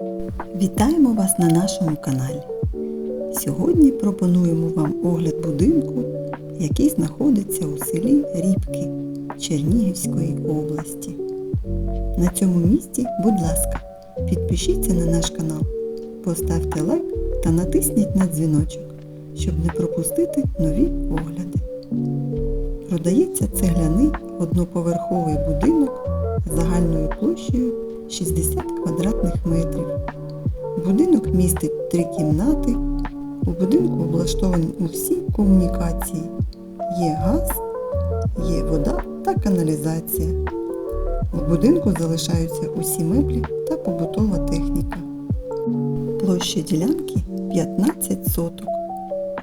Вітаємо вас на нашому каналі. Сьогодні пропонуємо вам огляд будинку, який знаходиться у селі Рібки Чернігівської області. На цьому місці, будь ласка, підпишіться на наш канал, поставте лайк та натисніть на дзвіночок, щоб не пропустити нові огляди. Продається цегляний одноповерховий будинок загальною площею 60 квадратних метрів. Будинок містить три кімнати. У будинку облаштовані усі комунікації. Є газ, є вода та каналізація. В будинку залишаються усі меблі та побутова техніка. Площа ділянки 15 соток.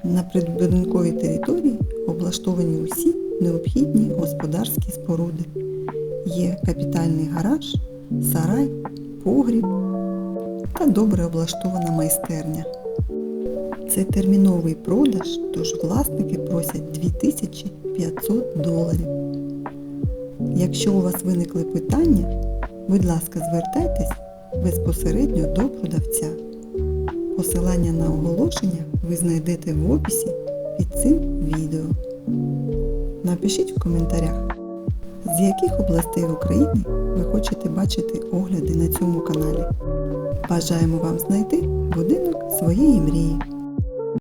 На прибудинковій території облаштовані усі необхідні господарські споруди. Є капітальний гараж, сарай, погріб та добре облаштована майстерня. Це терміновий продаж, тож власники просять 2500 доларів. Якщо у вас виникли питання, будь ласка, звертайтесь безпосередньо до продавця. Посилання на оголошення ви знайдете в описі під цим відео. Напишіть в коментарях, з яких областей України ви хочете бачити огляди на цьому каналі. Бажаємо вам знайти будинок своєї мрії.